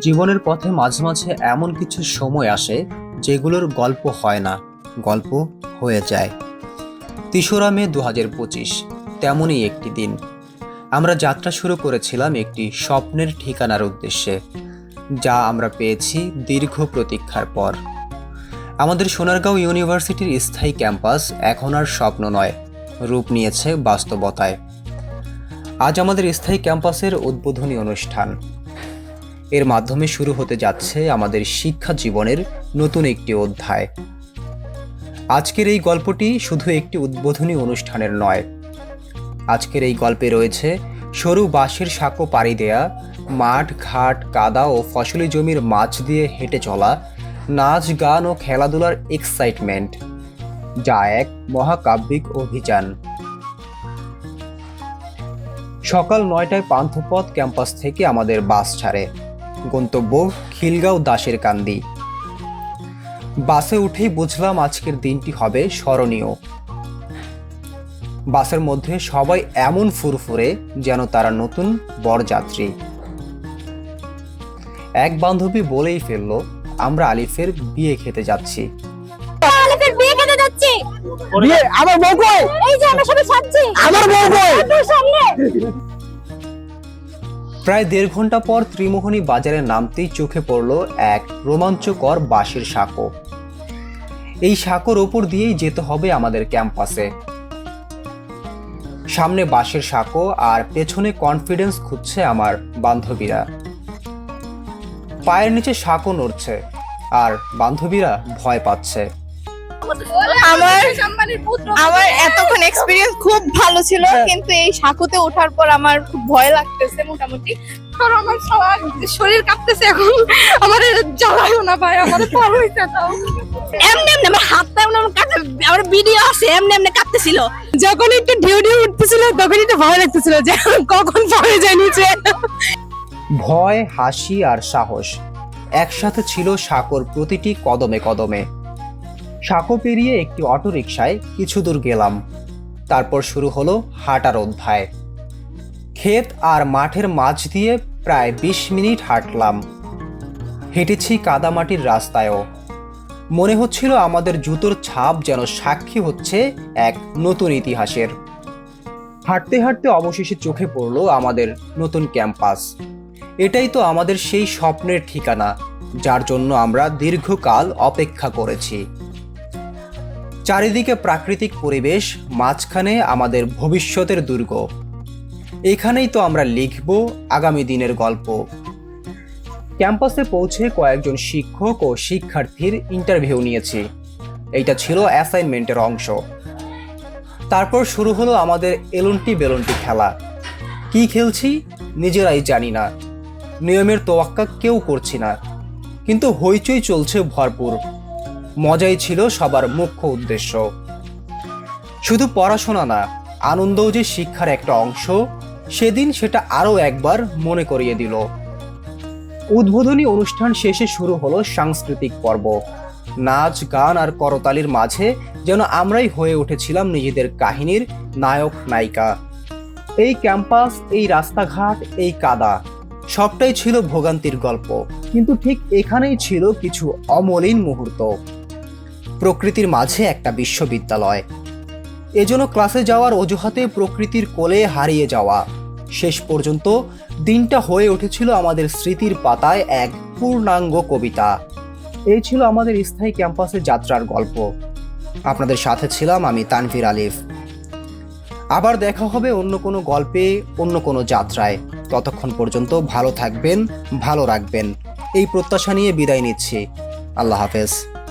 জীবনের পথে মাঝে মাঝে এমন কিছু সময় আসে যেগুলোর গল্প হয় না, গল্প হয়ে যায়। তেসরা মে দু হাজার পঁচিশ, তেমনই একটি দিন। আমরা যাত্রা শুরু করেছিলাম একটি স্বপ্নের ঠিকানার উদ্দেশ্যে, যা আমরা পেয়েছি দীর্ঘ প্রতীক্ষার পর। আমাদের সোনারগাঁও ইউনিভার্সিটির স্থায়ী ক্যাম্পাস এখন আর স্বপ্ন নয়, রূপ নিয়েছে বাস্তবতায়। আজ আমাদের স্থায়ী ক্যাম্পাসের উদ্বোধনী অনুষ্ঠান। এর মাধ্যমে শুরু হতে যাচ্ছে আমাদের শিক্ষা জীবনের নতুন একটি অধ্যায়। আজকের এই গল্পটি শুধু একটি উদ্বোধনী অনুষ্ঠানের নয়। আজকের এই গল্পে রয়েছে সরু বাঁশের সাঁকো পাড়ি দেয়া, মাঠ, ঘাট, কাদা ও ফসলি জমির মাছ দিয়ে হেঁটে চলা, নাচ, গান ও খেলাধুলার এক্সাইটমেন্ট যা এক মহাকাব্যিক অভিযান। সকাল নয়টায় পান্থপথ ক্যাম্পাস থেকে আমাদের বাস ছাড়ে। গন্তব্য খিলগাঁও দাসের কান্দি। বাসে উঠেই বুঝলাম আজকের দিনটি হবে স্মরণীয়। বাসের মধ্যে সবাই এমন ফুরফুরে যেন তারা নতুন বরযাত্রী। এক বান্ধবী বলেই ফেলল আমরা আলিফের বিয়ে খেতে যাচ্ছি। আলিফের বিয়ে খেতে যাচ্ছি। বিয়ে? আমার বউ কই? এই যে আমরা সবাই সাজছি। আমার বউ কই? তোর সামনে। প্রায় দেড় ঘণ্টা পর ত্রিমোহনী বাজারে নামতেই চোখে পড়ল এক রোমাঞ্চকর বাঁশের সাঁকো। এই সাঁকোর ওপর দিয়েই যেতে হবে আমাদের ক্যাম্পাসে। সামনে বাঁশের সাঁকো আর পেছনে কনফিডেন্স খুঁজছে আমার বান্ধবীরা। পায়ের নিচে সাঁকো নড়ছে আর বান্ধবীরা ভয় পাচ্ছে। আমার আমার এতক্ষণ এক্সপিরিয়েন্স খুব ভালো ছিল কিন্তু এই সাঁকুতে ওঠার পর আমার খুব ভয় লাগতেছে মোটামুটি। কারণ আমার সারা শরীর কাঁপতেছে এখন। আমার জ্বালায়ও না ভাই আমার পার হইছে তাও এমনি এমনি আমার হাতটা এমনি এমনি কাঁপতে আমার ভিডিও আছে এমনি এমনি কাঁপতেছিল। যখন একটু ঢেউ ঢেউ উঠতেছিল তখন একটু ভয় লাগতেছিল যে কখন পড়ে যায় নিচে। ভয় হাসি আর সাহস। একসাথে ছিল সাঁকোর প্রতিটি কদমে কদমে। সাঁকো পেরিয়ে একটি অটোরিকশায় কিছু দূর গেলাম। তারপর শুরু হলো হাঁটার অধ্যায়। ক্ষেত আর মাঠের মাঝ দিয়ে প্রায় বিশ মিনিট হাঁটলাম। হেঁটেছি কাদামাটির রাস্তায়ও। মনে হচ্ছিল আমাদের জুতোর ছাপ যেন সাক্ষী হচ্ছে এক নতুন ইতিহাসের। হাঁটতে হাঁটতে অবশেষে চোখে পড়ল আমাদের নতুন ক্যাম্পাস। এটাই তো আমাদের সেই স্বপ্নের ঠিকানা, যার জন্য আমরা দীর্ঘকাল অপেক্ষা করেছি। চারিদিকে প্রাকৃতিক পরিবেশ, মাঝখানে আমাদের ভবিষ্যতের দুর্গ। এখানেই তো আমরা লিখব আগামী দিনের গল্প। ক্যাম্পাসে পৌঁছে কয়েকজন শিক্ষক ও শিক্ষার্থীর ইন্টারভিউ নিয়েছি। এইটা ছিল অ্যাসাইনমেন্টের অংশ। তারপর শুরু হলো আমাদের এলুন্টি বেলুনটি খেলা। কি খেলছি? নিজেরাই জানি না। নিয়মের তোয়াক্কা কেউ করছি না। কিন্তু হইচই চলছে ভরপুর। মজাই ছিল সবার মুখ্য উদ্দেশ্য। শুধু পড়াশোনা না, আনন্দও যে শিক্ষার একটা অংশ, সেদিন সেটা আরও একবার মনে করিয়ে দিল। উদ্বোধনী অনুষ্ঠান শেষে শুরু হলো সাংস্কৃতিক পর্ব। নাচ, গান আর করতালির মাঝে যেন আমরাই হয়ে উঠেছিলাম নিজেদের কাহিনীর নায়ক, নায়িকা। এই ক্যাম্পাস, এই রাস্তাঘাট, এই কাদা, সবটাই ছিল ভোগান্তির গল্প। কিন্তু ঠিক এখানেই ছিল কিছু অমলিন মুহূর্ত। প্রকৃতির মাঝে একটা বিশ্ববিদ্যালয়। এজন্য ক্লাসে যাওয়ার অজুহাতে প্রকৃতির কোলে হারিয়ে যাওয়া। শেষ পর্যন্ত দিনটা হয়ে উঠেছিল আমাদের স্মৃতির পাতায় এক পূর্ণাঙ্গ কবিতা। এই ছিল আমাদের স্থায়ী ক্যাম্পাসের যাত্রার গল্প। আপনাদের সাথে ছিলাম আমি তানভীর আলিফ। আবার দেখা হবে অন্য কোনো গল্পে, অন্য কোনো যাত্রায়। ততক্ষণ পর্যন্ত ভালো থাকবেন, ভালো রাখবেন। এই প্রত্যাশা নিয়ে বিদায় নিচ্ছি। আল্লাহ হাফেজ।